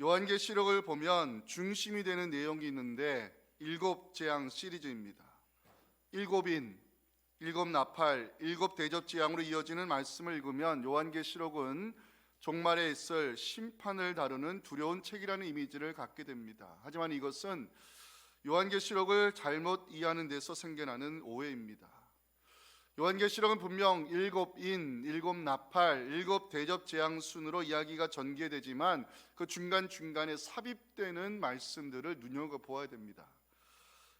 요한계시록을 보면 중심이 되는 내용이 있는데 일곱 재앙 시리즈입니다. 일곱인, 일곱 나팔, 일곱 대접 재앙으로 이어지는 말씀을 읽으면 요한계시록은 종말에 있을 심판을 다루는 두려운 책이라는 이미지를 갖게 됩니다. 하지만 이것은 요한계시록을 잘못 이해하는 데서 생겨나는 오해입니다. 요한계시록은 분명 일곱 인, 일곱 나팔, 일곱 대접 재앙 순으로 이야기가 전개되지만 그 중간 중간에 삽입되는 말씀들을 눈여겨 보아야 됩니다.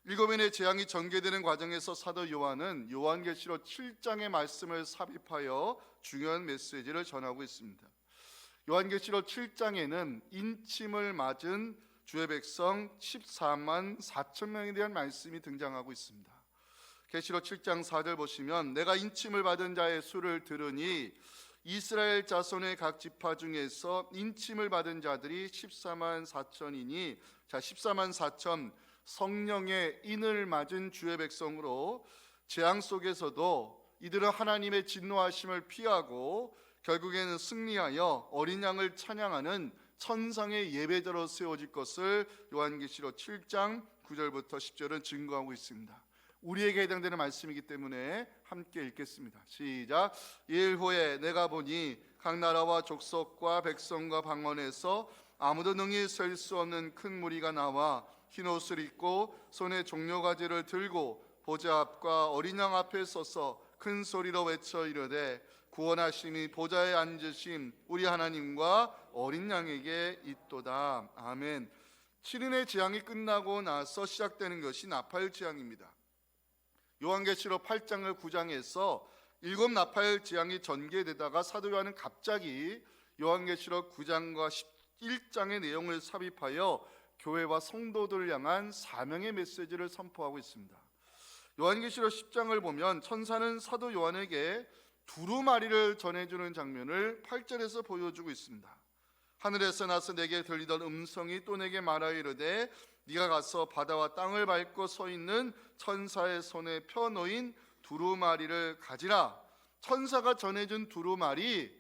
일곱 인의 재앙이 전개되는 과정에서 사도 요한은 요한계시록 7장의 말씀을 삽입하여 중요한 메시지를 전하고 있습니다. 요한계시록 7장에는 인침을 맞은 주의 백성 14만 4천 명에 대한 말씀이 등장하고 있습니다. 계시록 7장 4절 보시면 내가 인침을 받은 자의 수를 들으니 이스라엘 자손의 각 지파 중에서 인침을 받은 자들이 14만 4천이니 자 14만 4천 성령의 인을 맞은 주의 백성으로 재앙 속에서도 이들은 하나님의 진노하심을 피하고 결국에는 승리하여 어린 양을 찬양하는 천상의 예배자로 세워질 것을 요한계시록 7장 9절부터 10절은 증거하고 있습니다. 우리에게 해당되는 말씀이기 때문에 함께 읽겠습니다. 시작. 이일 후에 내가 보니 각 나라와 족속과 백성과 방언에서 아무도 능히 설수 없는 큰 무리가 나와 흰 옷을 입고 손에 종려 가지를 들고 보좌 앞과 어린 양 앞에 서서 큰 소리로 외쳐 이르되 구원하심이 보좌에 앉으심 우리 하나님과 어린 양에게 있도다. 아멘. 7인의 재앙이 끝나고 나서 시작되는 것이 나팔 재앙입니다. 요한계시록 8장을 9장에서 일곱 나팔 재앙이 전개되다가 사도 요한은 갑자기 요한계시록 9장과 11장의 내용을 삽입하여 교회와 성도들을 향한 사명의 메시지를 선포하고 있습니다. 요한계시록 10장을 보면 천사는 사도 요한에게 두루마리를 전해주는 장면을 8절에서 보여주고 있습니다. 하늘에서 나서 내게 들리던 음성이 또 내게 말하여 이르되 네가 가서 바다와 땅을 밟고 서 있는 천사의 손에 펴 놓인 두루마리를 가지라. 천사가 전해준 두루마리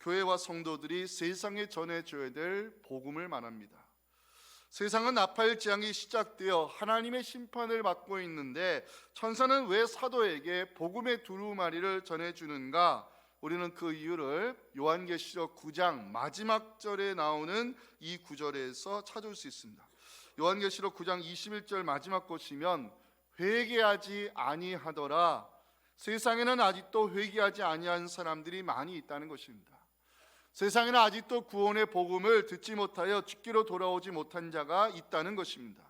교회와 성도들이 세상에 전해줘야 될 복음을 말합니다. 세상은 나팔 재앙이 시작되어 하나님의 심판을 받고 있는데 천사는 왜 사도에게 복음의 두루마리를 전해주는가? 우리는 그 이유를 요한계시록 9장 마지막 절에 나오는 이 구절에서 찾을 수 있습니다. 요한계시록 9장 21절 마지막 보시면 회개하지 아니하더라. 세상에는 아직도 회개하지 아니한 사람들이 많이 있다는 것입니다. 세상에는 아직도 구원의 복음을 듣지 못하여 죽기로 돌아오지 못한 자가 있다는 것입니다.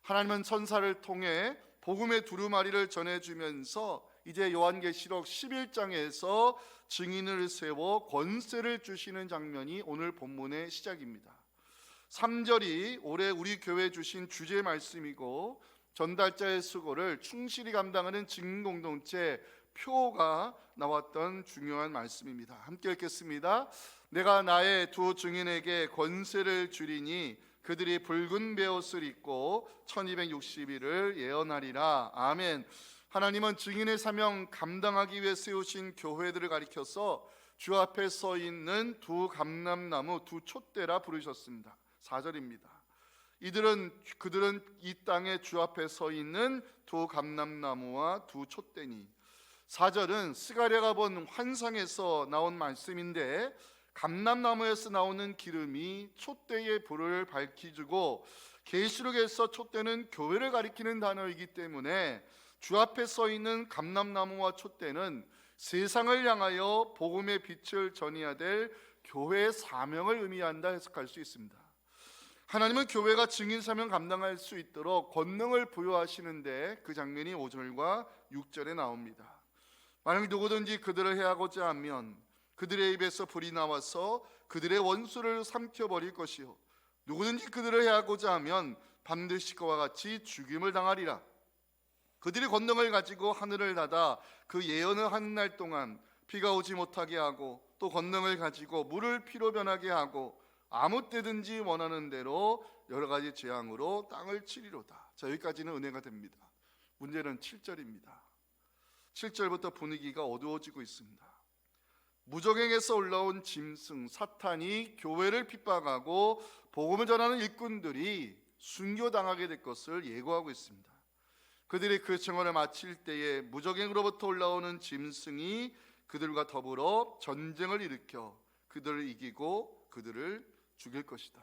하나님은 천사를 통해 복음의 두루마리를 전해주면서 이제 요한계시록 11장에서 증인을 세워 권세를 주시는 장면이 오늘 본문의 시작입니다. 3절이 올해 우리 교회 주신 주제 말씀이고 전달자의 수고를 충실히 감당하는 증인 공동체 표가 나왔던 중요한 말씀입니다. 함께 읽겠습니다. 내가 나의 두 증인에게 권세를 주리니 그들이 붉은 베옷을 입고 1260일을 예언하리라. 아멘. 하나님은 증인의 사명 감당하기 위해 세우신 교회들을 가리켜서 주 앞에 서 있는 두 감람나무 두 촛대라 부르셨습니다. 4절입니다. 이들은 그들은 이 땅에 주 앞에 서 있는 두 감람나무와 두 촛대니 4절은 스가랴가 본 환상에서 나온 말씀인데 감람나무에서 나오는 기름이 촛대의 불을 밝히주고 계시록에서 촛대는 교회를 가리키는 단어이기 때문에 주 앞에 서 있는 감람나무와 촛대는 세상을 향하여 복음의 빛을 전해야 될 교회의 사명을 의미한다 해석할 수 있습니다. 하나님은 교회가 증인 사명 감당할 수 있도록 권능을 부여하시는데 그 장면이 5절과 6절에 나옵니다. 만약 누구든지 그들을 해하고자 하면 그들의 입에서 불이 나와서 그들의 원수를 삼켜 버릴 것이요 누구든지 그들을 해하고자 하면 반드시 그와 같이 죽임을 당하리라 그들이 권능을 가지고 하늘을 닫아 그 예언을 하는 날 동안 비가 오지 못하게 하고 또 권능을 가지고 물을 피로 변하게 하고 아무 때든지 원하는 대로 여러 가지 재앙으로 땅을 치리로다. 자 여기까지는 은혜가 됩니다. 문제는 7절입니다. 7절부터 분위기가 어두워지고 있습니다. 무적행에서 올라온 짐승 사탄이 교회를 핍박하고 복음을 전하는 일꾼들이 순교당하게 될 것을 예고하고 있습니다. 그들이 그 증언을 마칠 때에 무적행으로부터 올라오는 짐승이 그들과 더불어 전쟁을 일으켜 그들을 이기고 그들을 죽일 것이다.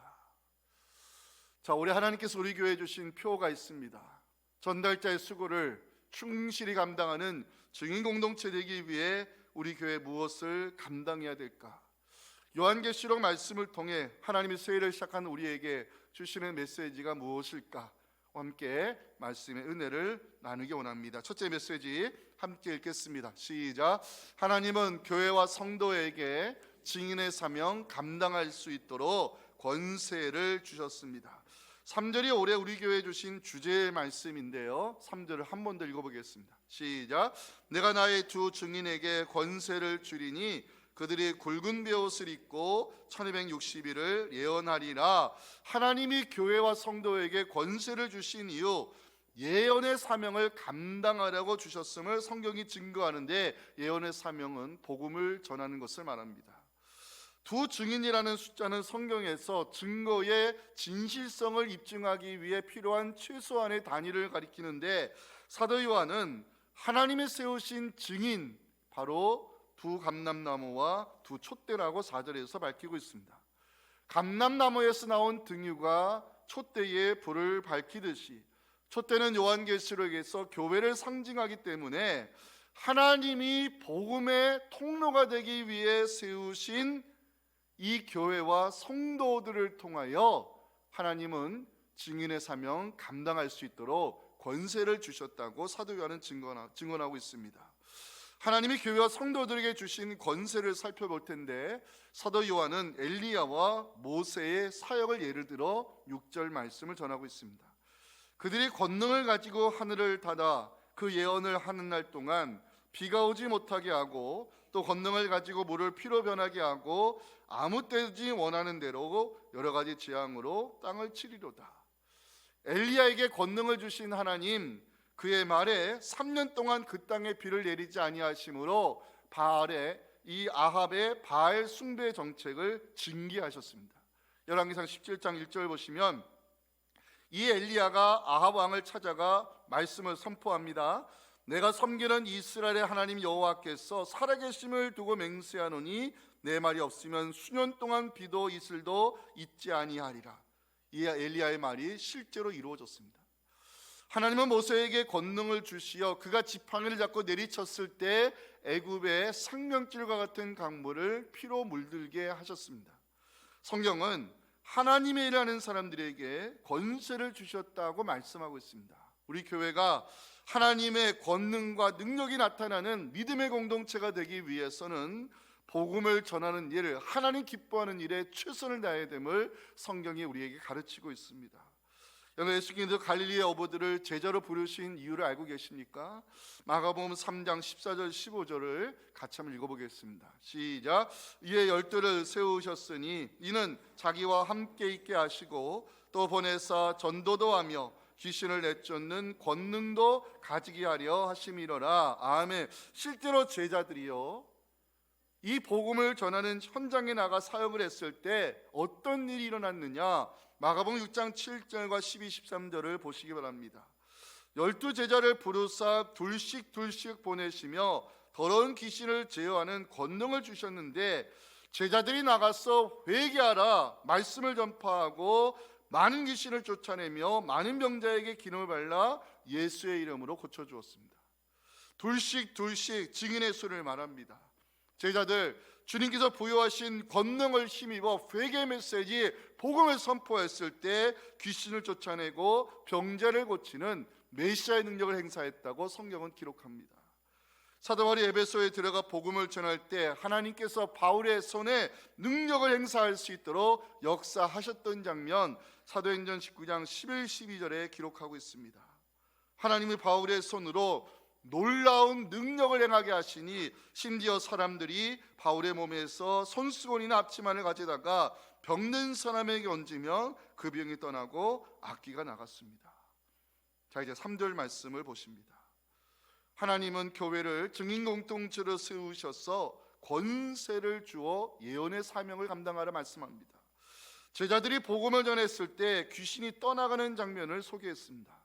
자, 올해 하나님께서 우리 교회에 주신 표가 있습니다. 전달자의 수고를 충실히 감당하는 증인 공동체 되기 위해 우리 교회 무엇을 감당해야 될까? 요한계시록 말씀을 통해 하나님이 세일을 시작한 우리에게 주시는 메시지가 무엇일까? 함께 말씀의 은혜를 나누기 원합니다. 첫째 메시지 함께 읽겠습니다. 시작. 하나님은 교회와 성도에게 증인의 사명 감당할 수 있도록 권세를 주셨습니다. 3절이 올해 우리 교회에 주신 주제의 말씀인데요. 3절을 한 번 더 읽어보겠습니다. 시작. 내가 나의 두 증인에게 권세를 주리니 그들이 굵은 베옷을 입고 1260일을 예언하리라. 하나님이 교회와 성도에게 권세를 주신 이유 예언의 사명을 감당하라고 주셨음을 성경이 증거하는데 예언의 사명은 복음을 전하는 것을 말합니다. 두 증인이라는 숫자는 성경에서 증거의 진실성을 입증하기 위해 필요한 최소한의 단위를 가리키는데 사도 요한은 하나님의 세우신 증인 바로 두 감람나무와 두 촛대라고 4절에서 밝히고 있습니다. 감람나무에서 나온 등유가 촛대에 불을 밝히듯이 촛대는 요한계시록에서 교회를 상징하기 때문에 하나님이 복음의 통로가 되기 위해 세우신 이 교회와 성도들을 통하여 하나님은 증인의 사명 감당할 수 있도록 권세를 주셨다고 사도 요한은 증언하고 있습니다. 하나님이 교회와 성도들에게 주신 권세를 살펴볼 텐데 사도 요한은 엘리야와 모세의 사역을 예를 들어 6절 말씀을 전하고 있습니다. 그들이 권능을 가지고 하늘을 닫아 그 예언을 하는 날 동안 비가 오지 못하게 하고 또 권능을 가지고 물을 피로 변하게 하고 아무 때지 원하는 대로 여러 가지 재앙으로 땅을 치리로다. 엘리야에게 권능을 주신 하나님 그의 말에 3년 동안 그 땅에 비를 내리지 아니하심으로 바알의 이 아합의 바알 숭배 정책을 징계하셨습니다. 열왕기상 17장 1절 보시면 이 엘리야가 아합 왕을 찾아가 말씀을 선포합니다. 내가 섬기는 이스라엘의 하나님 여호와께서 살아계심을 두고 맹세하노니 내 말이 없으면 수년 동안 비도 이슬도 있지 아니하리라. 이 엘리야의 말이 실제로 이루어졌습니다. 하나님은 모세에게 권능을 주시어 그가 지팡이를 잡고 내리쳤을 때 애굽의 생명줄과 같은 강물을 피로 물들게 하셨습니다. 성경은 하나님의 일하는 사람들에게 권세를 주셨다고 말씀하고 있습니다. 우리 교회가 하나님의 권능과 능력이 나타나는 믿음의 공동체가 되기 위해서는 복음을 전하는 일, 하나님 기뻐하는 일에 최선을 다해야 됨을 성경이 우리에게 가르치고 있습니다. 여러분 예수님도 갈릴리의 어부들을 제자로 부르신 이유를 알고 계십니까? 마가복음 3장 14절 15절을 같이 한번 읽어보겠습니다. 시작. 이에 열두를 세우셨으니 이는 자기와 함께 있게 하시고 또 보내사 전도도 하며 귀신을 내쫓는 권능도 가지게 하려 하심이로라. 아멘. 실제로 제자들이요. 이 복음을 전하는 현장에 나가 사역을 했을 때 어떤 일이 일어났느냐? 마가복음 6장 7절과 12, 13절을 보시기 바랍니다. 열두 제자를 부르사 둘씩 둘씩 보내시며 더러운 귀신을 제어하는 권능을 주셨는데 제자들이 나가서 회개하라 말씀을 전파하고 많은 귀신을 쫓아내며 많은 병자에게 기름을 발라 예수의 이름으로 고쳐 주었습니다. 둘씩 둘씩 증인의 수를 말합니다. 제자들 주님께서 부여하신 권능을 힘입어 회개 메시지 복음을 선포했을 때 귀신을 쫓아내고 병자를 고치는 메시아의 능력을 행사했다고 성경은 기록합니다. 사도 바울이 에베소에 들어가 복음을 전할 때 하나님께서 바울의 손에 능력을 행사할 수 있도록 역사하셨던 장면 사도행전 19장 11, 12절에 기록하고 있습니다. 하나님이 바울의 손으로 놀라운 능력을 행하게 하시니 심지어 사람들이 바울의 몸에서 손수건이나 앞치마를 가져다가 병든 사람에게 얹으면 그 병이 떠나고 악기가 나갔습니다. 자 이제 3절 말씀을 보십니다. 하나님은 교회를 증인 공동체로 세우셔서 권세를 주어 예언의 사명을 감당하라 말씀합니다. 제자들이 복음을 전했을 때 귀신이 떠나가는 장면을 소개했습니다.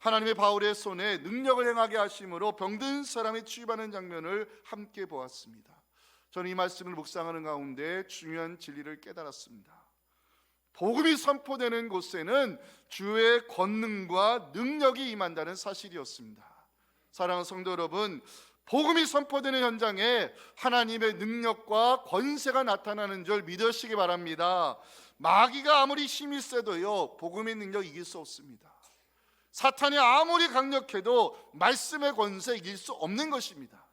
하나님의 바울의 손에 능력을 행하게 하심으로 병든 사람이 치유하는 장면을 함께 보았습니다. 저는 이 말씀을 묵상하는 가운데 중요한 진리를 깨달았습니다. 복음이 선포되는 곳에는 주의 권능과 능력이 임한다는 사실이었습니다. 사랑하는 성도 여러분, 복음이 선포되는 현장에 하나님의 능력과 권세가 나타나는 줄 믿으시기 바랍니다. 마귀가 아무리 힘이 세도요, 복음의 능력 이길 수 없습니다. 사탄이 아무리 강력해도 말씀의 권세 이길 수 없는 것입니다.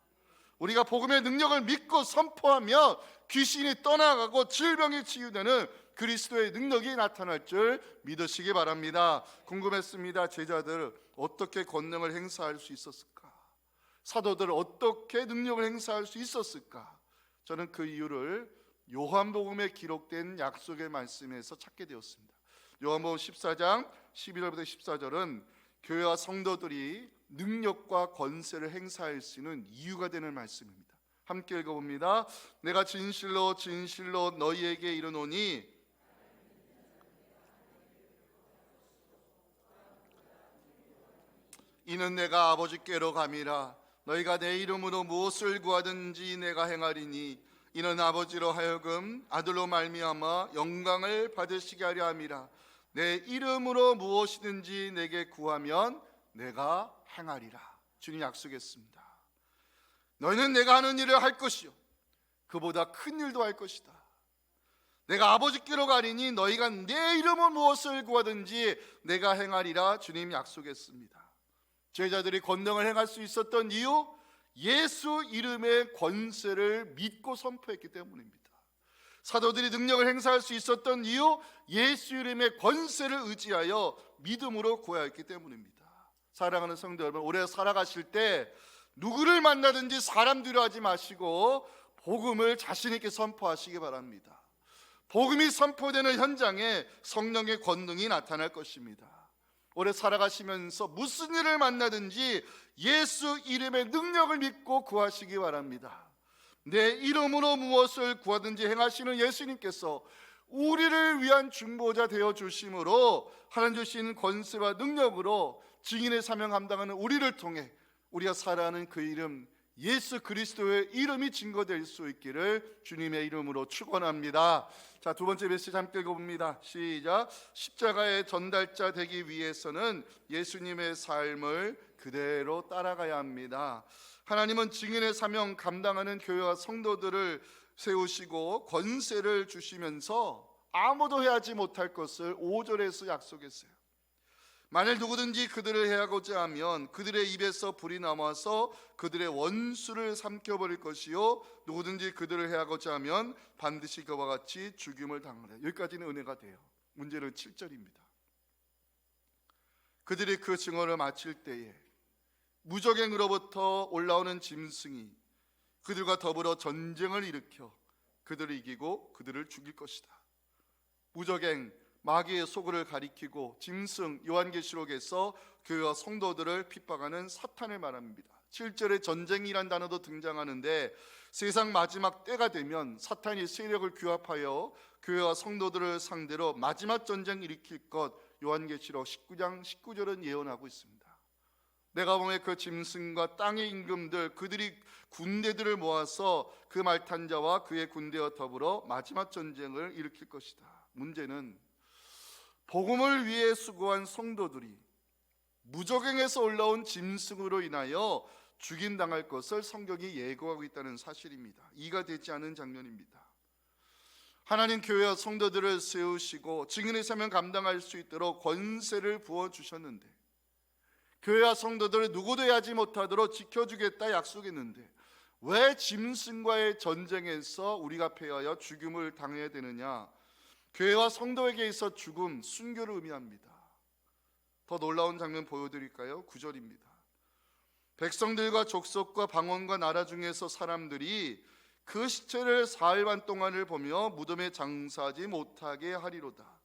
우리가 복음의 능력을 믿고 선포하며 귀신이 떠나가고 질병이 치유되는 그리스도의 능력이 나타날 줄 믿으시기 바랍니다. 궁금했습니다. 제자들 어떻게 권능을 행사할 수 있었을까? 사도들 어떻게 능력을 행사할 수 있었을까? 저는 그 이유를 요한복음에 기록된 약속의 말씀에서 찾게 되었습니다. 요한복음 14장 11절부터 14절은 교회와 성도들이 능력과 권세를 행사할 수 있는 이유가 되는 말씀입니다. 함께 읽어봅니다. 내가 진실로 진실로 너희에게 이르노니 이는 내가 아버지께로 감이라. 너희가 내 이름으로 무엇을 구하든지 내가 행하리니 이는 아버지로 하여금 아들로 말미암아 영광을 받으시게 하려 함이라. 내 이름으로 무엇이든지 내게 구하면 내가 행하리라. 주님 약속했습니다. 너희는 내가 하는 일을 할 것이요. 그보다 큰 일도 할 것이다. 내가 아버지께로 가리니 너희가 내 이름으로 무엇을 구하든지 내가 행하리라. 주님 약속했습니다 제자들이 권능을 행할 수 있었던 이유 예수 이름의 권세를 믿고 선포했기 때문입니다. 사도들이 능력을 행사할 수 있었던 이유 예수 이름의 권세를 의지하여 믿음으로 구하였기 때문입니다. 사랑하는 성도 여러분, 올해 살아가실 때 누구를 만나든지 사람 두려워하지 마시고 복음을 자신 있게 선포하시기 바랍니다. 복음이 선포되는 현장에 성령의 권능이 나타날 것입니다. 올해 살아가시면서 무슨 일을 만나든지 예수 이름의 능력을 믿고 구하시기 바랍니다. 내 이름으로 무엇을 구하든지 행하시는 예수님께서 우리를 위한 중보자 되어 주심으로 하나님 주신 권세와 능력으로 증인의 사명 감당하는 우리를 통해 우리가 살아가는 그 이름 예수 그리스도의 이름이 증거될 수 있기를 주님의 이름으로 축원합니다. 자, 두 번째 메시지 함께 읽어 봅니다. 시작. 십자가의 전달자 되기 위해서는 예수님의 삶을 그대로 따라가야 합니다. 하나님은 증인의 사명 감당하는 교회와 성도들을 세우시고 권세를 주시면서 아무도 해하지 못할 것을 5절에서 약속했어요. 만일 누구든지 그들을 해하고자 하면 그들의 입에서 불이 남아서 그들의 원수를 삼켜버릴 것이요. 누구든지 그들을 해하고자 하면 반드시 그와 같이 죽임을 당하라. 여기까지는 은혜가 돼요. 문제는 7절입니다. 그들이 그 증언을 마칠 때에 무적행으로부터 올라오는 짐승이 그들과 더불어 전쟁을 일으켜 그들을 이기고 그들을 죽일 것이다. 무적행 마귀의 소굴을 가리키고 짐승 요한계시록에서 교회와 성도들을 핍박하는 사탄을 말합니다. 7절에 전쟁이란 단어도 등장하는데 세상 마지막 때가 되면 사탄이 세력을 규합하여 교회와 성도들을 상대로 마지막 전쟁 일으킬 것 요한계시록 19장 19절은 예언하고 있습니다. 내가 보면 그 짐승과 땅의 임금들 그들이 군대들을 모아서 그 말탄 자와 그의 군대와 더불어 마지막 전쟁을 일으킬 것이다. 문제는 복음을 위해 수고한 성도들이 무적행에서 올라온 짐승으로 인하여 죽임 당할 것을 성경이 예고하고 있다는 사실입니다. 이가 되지 않은 장면입니다. 하나님 교회와 성도들을 세우시고 증인의 사명 감당할 수 있도록 권세를 부어 주셨는데 교회와 성도들을 누구도 하지 못하도록 지켜주겠다 약속했는데 왜 짐승과의 전쟁에서 우리가 패하여 죽임을 당해야 되느냐? 교회와 성도에게 있어 죽음, 순교를 의미합니다. 더 놀라운 장면 보여드릴까요? 9절입니다. 백성들과 족속과 방언과 나라 중에서 사람들이 그 시체를 사흘 반 동안을 보며 무덤에 장사하지 못하게 하리로다.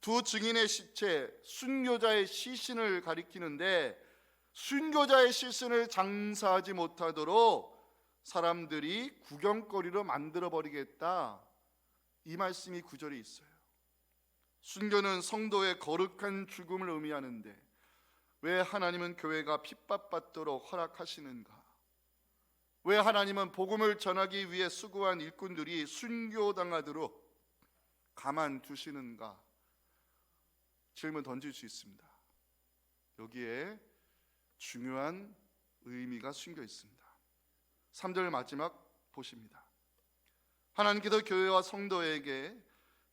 두 증인의 시체, 순교자의 시신을 가리키는데 순교자의 시신을 장사하지 못하도록 사람들이 구경거리로 만들어 버리겠다. 이 말씀이 구절에 있어요. 순교는 성도의 거룩한 죽음을 의미하는데 왜 하나님은 교회가 핍박받도록 허락하시는가? 왜 하나님은 복음을 전하기 위해 수고한 일꾼들이 순교당하도록 가만 두시는가? 질문 던질 수 있습니다. 여기에 중요한 의미가 숨겨 있습니다. 3절 마지막 보십니다. 하나님께서 교회와 성도에게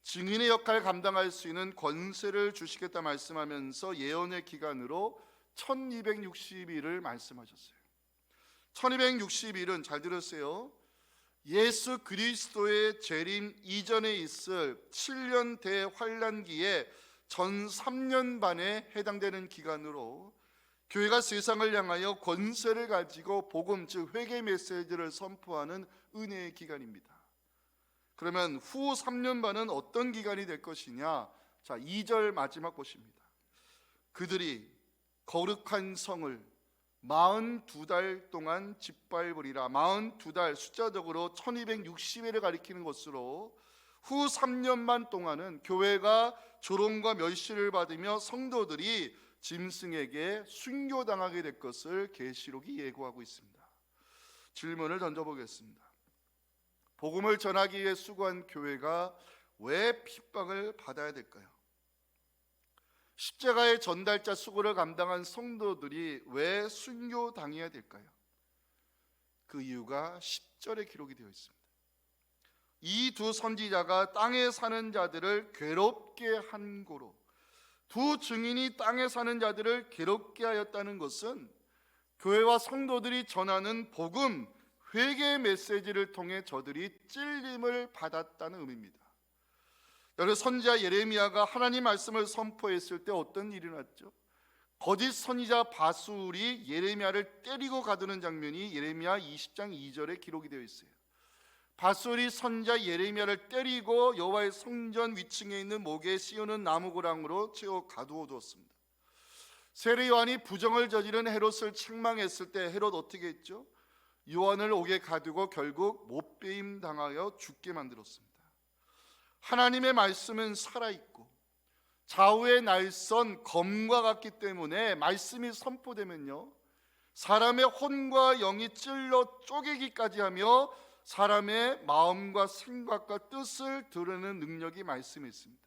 증인의 역할을 감당할 수 있는 권세를 주시겠다 말씀하면서 예언의 기간으로 1260일을 말씀하셨어요. 1260일은 잘 들으세요. 예수 그리스도의 재림 이전에 있을 7년 대환란기에 전 3년 반에 해당되는 기간으로 교회가 세상을 향하여 권세를 가지고 복음 즉 회개 메시지를 선포하는 은혜의 기간입니다. 그러면 후 3년 반은 어떤 기간이 될 것이냐? 자, 2절 마지막 보십니다. 그들이 거룩한 성을 42달 동안 짓밟으리라. 42달 숫자적으로 1260회를 가리키는 것으로 후 3년만 동안은 교회가 조롱과 멸시를 받으며 성도들이 짐승에게 순교당하게 될 것을 계시록이 예고하고 있습니다. 질문을 던져보겠습니다. 복음을 전하기 위해 수고한 교회가 왜 핍박을 받아야 될까요? 십자가의 전달자 수고를 감당한 성도들이 왜 순교 당해야 될까요? 그 이유가 10절에 기록이 되어 있습니다. 이 두 선지자가 땅에 사는 자들을 괴롭게 한 고로 두 증인이 땅에 사는 자들을 괴롭게 하였다는 것은 교회와 성도들이 전하는 복음 회개 메시지를 통해 저들이 찔림을 받았다는 의미입니다. 여러분 선지자 예레미야가 하나님 말씀을 선포했을 때 어떤 일이 났죠? 거짓 선지자 바술이 예레미야를 때리고 가두는 장면이 예레미야 20장 2절에 기록이 되어 있어요. 바술이 선자 예레미야를 때리고 여호와의 성전 위층에 있는 목에 씌우는 나무고랑으로 채워 가두어 두었습니다. 세례 요한이 부정을 저지른 헤롯을 책망했을 때 헤롯 어떻게 했죠? 요한을 옥에 가두고 결국 못 배임 당하여 죽게 만들었습니다. 하나님의 말씀은 살아 있고 좌우의 날선 검과 같기 때문에 말씀이 선포되면요 사람의 혼과 영이 찔러 쪼개기까지 하며 사람의 마음과 생각과 뜻을 드러내는 능력이 말씀에 있습니다.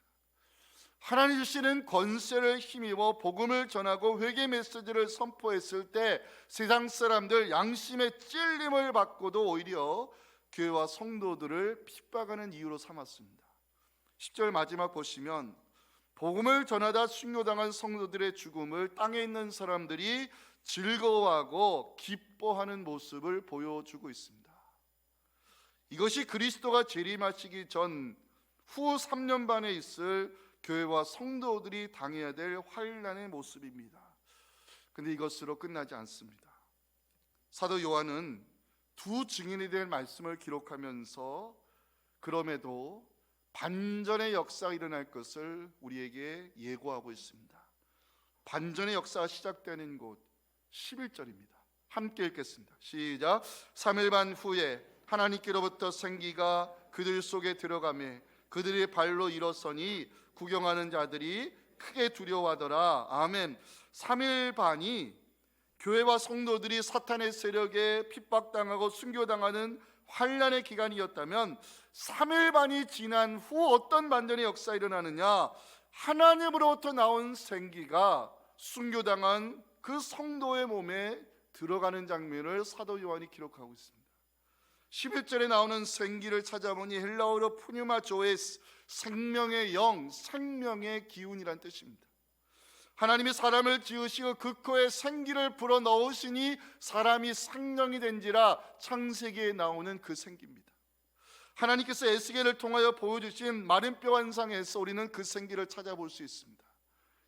하나님 주시는 권세를 힘입어 복음을 전하고 회개 메시지를 선포했을 때 세상 사람들 양심의 찔림을 받고도 오히려 교회와 성도들을 핍박하는 이유로 삼았습니다. 10절 마지막 보시면 복음을 전하다 순교당한 성도들의 죽음을 땅에 있는 사람들이 즐거워하고 기뻐하는 모습을 보여주고 있습니다. 이것이 그리스도가 재림하시기 전 후 3년 반에 있을 교회와 성도들이 당해야 될 환란의 모습입니다. 근데 이것으로 끝나지 않습니다. 사도 요한은 두 증인이 될 말씀을 기록하면서 그럼에도 반전의 역사가 일어날 것을 우리에게 예고하고 있습니다. 반전의 역사가 시작되는 곳 11절입니다. 함께 읽겠습니다. 시작. 3일 반 후에 하나님께로부터 생기가 그들 속에 들어가매 그들의 발로 일어서니 구경하는 자들이 크게 두려워하더라. 아멘. 3일 반이 교회와 성도들이 사탄의 세력에 핍박당하고 순교당하는 환란의 기간이었다면 3일 반이 지난 후 어떤 반전의 역사 일어나느냐? 하나님으로부터 나온 생기가 순교당한 그 성도의 몸에 들어가는 장면을 사도 요한이 기록하고 있습니다. 11절에 나오는 생기를 찾아보니 헬라어로 푸뉴마 조에스 생명의 영, 생명의 기운이란 뜻입니다. 하나님이 사람을 지으시고 그 코에 생기를 불어 넣으시니 사람이 생명이 된지라 창세기에 나오는 그 생기입니다. 하나님께서 에스겔을 통하여 보여주신 마른 뼈 환상에서 우리는 그 생기를 찾아볼 수 있습니다.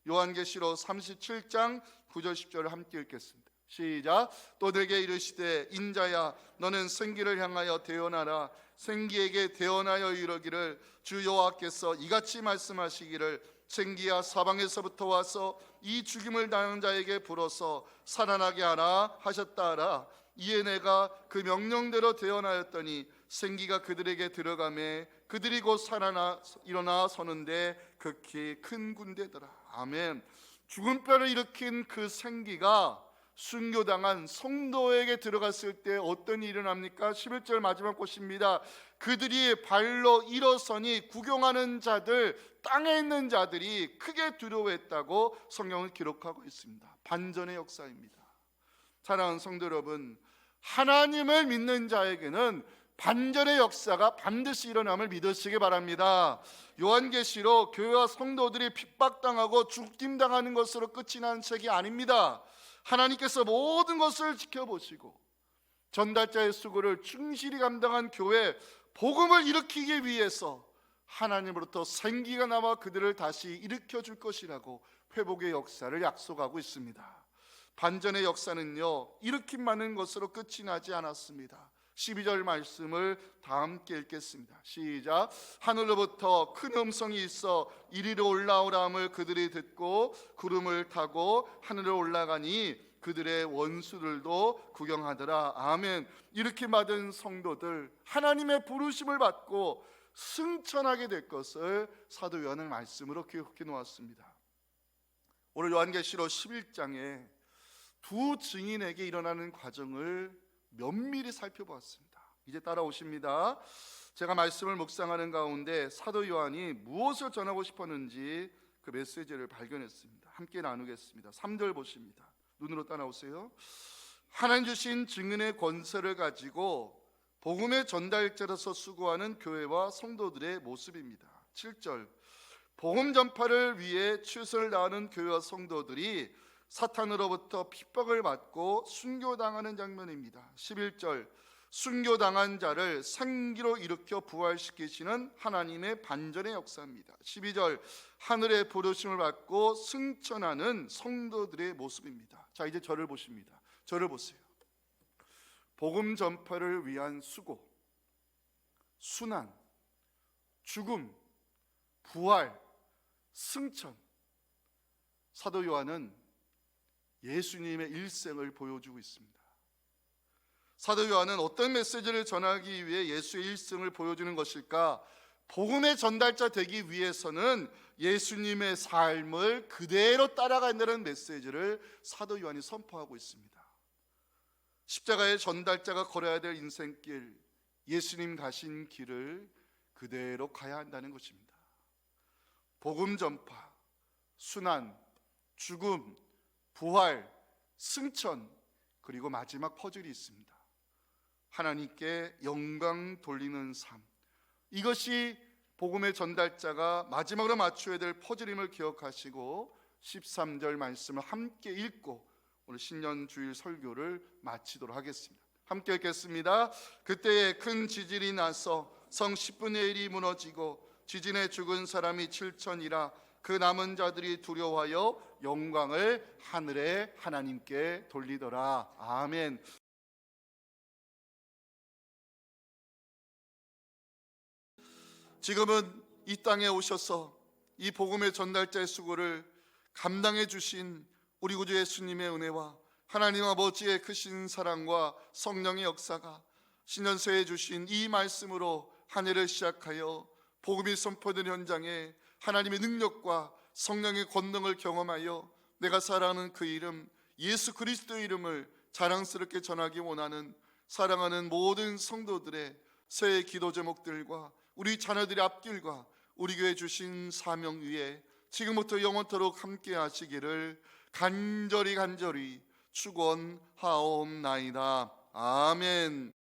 요한계시록 37장 9절 10절을 함께 읽겠습니다. 시작. 또 내게 이르시되 인자야 너는 생기를 향하여 대언하라 생기에게 대언하여 이르기를 주 여호와께서 이같이 말씀하시기를 생기야 사방에서부터 와서 이 죽임을 당한 자에게 불어서 살아나게 하라 하셨다 하라 이에 내가 그 명령대로 대언하였더니 생기가 그들에게 들어가매 그들이 곧 살아나 일어나 서는데 극히 큰 군대더라. 아멘. 죽은 뼈를 일으킨 그 생기가 순교당한 성도에게 들어갔을 때 어떤 일이 일어납니까? 11절 마지막 곳입니다. 그들이 발로 일어서니 구경하는 자들, 땅에 있는 자들이 크게 두려워했다고 성경은 기록하고 있습니다. 반전의 역사입니다. 사랑하는 성도 여러분, 하나님을 믿는 자에게는 반전의 역사가 반드시 일어남을 믿으시기 바랍니다. 요한계시록 교회와 성도들이 핍박당하고 죽임당하는 것으로 끝이 난 책이 아닙니다. 하나님께서 모든 것을 지켜보시고 전달자의 수고를 충실히 감당한 교회 복음을 일으키기 위해서 하나님으로부터 생기가 나와 그들을 다시 일으켜 줄 것이라고 회복의 역사를 약속하고 있습니다. 반전의 역사는요 일으킴 것으로 끝이 나지 않았습니다. 12절 말씀을 다 함께 읽겠습니다. 시작. 하늘로부터 큰 음성이 있어 이리로 올라오라함을 그들이 듣고 구름을 타고 하늘로 올라가니 그들의 원수들도 구경하더라. 아멘. 이렇게 받은 성도들 하나님의 부르심을 받고 승천하게 될 것을 사도 요한의 말씀으로 기록해 놓았습니다. 오늘 요한계시록 11장에 두 증인에게 일어나는 과정을 면밀히 살펴보았습니다. 이제 따라오십니다. 제가 말씀을 묵상하는 가운데 사도 요한이 무엇을 전하고 싶었는지 그 메시지를 발견했습니다. 함께 나누겠습니다. 3절 보십니다. 눈으로 따라오세요. 하나님 주신 증인의 권세를 가지고 복음의 전달자로서 수고하는 교회와 성도들의 모습입니다. 7절 복음 전파를 위해 최선을 다하는 교회와 성도들이 사탄으로부터 핍박을 받고 순교당하는 장면입니다. 11절 순교당한 자를 생기로 일으켜 부활시키시는 하나님의 반전의 역사입니다. 12절 하늘의 부르심을 받고 승천하는 성도들의 모습입니다. 자 이제 저를 보십니다. 저를 보세요. 복음 전파를 위한 수고, 순환, 죽음, 부활, 승천. 사도 요한은 예수님의 일생을 보여주고 있습니다. 사도 요한은 어떤 메시지를 전하기 위해 예수의 일생을 보여주는 것일까? 복음의 전달자 되기 위해서는 예수님의 삶을 그대로 따라간다는 메시지를 사도 요한이 선포하고 있습니다. 십자가의 전달자가 걸어야 될 인생길, 예수님 가신 길을 그대로 가야 한다는 것입니다. 복음 전파, 순환, 죽음, 부활, 승천, 그리고 마지막 퍼즐이 있습니다. 하나님께 영광 돌리는 삶. 이것이 복음의 전달자가 마지막으로 맞춰야 될 퍼즐임을 기억하시고 13절 말씀을 함께 읽고 오늘 신년 주일 설교를 마치도록 하겠습니다. 함께 읽겠습니다. 그때에 큰 지진이 나서 성 10분의 1이 무너지고 지진에 죽은 사람이 7천이라 그 남은 자들이 두려워하여 영광을 하늘의 하나님께 돌리더라. 아멘. 지금은 이 땅에 오셔서 이 복음의 전달자의 수고를 감당해 주신 우리 구주 예수님의 은혜와 하나님 아버지의 크신 사랑과 성령의 역사가 신년세에 주신 이 말씀으로 한 해를 시작하여 복음이 선포된 현장에 하나님의 능력과 성령의 권능을 경험하여 내가 사랑하는 그 이름 예수 그리스도의 이름을 자랑스럽게 전하기 원하는 사랑하는 모든 성도들의 새해 기도 제목들과 우리 자녀들의 앞길과 우리 교회 주신 사명 위에 지금부터 영원토록 함께 하시기를 간절히 간절히 축원하옵나이다. 아멘.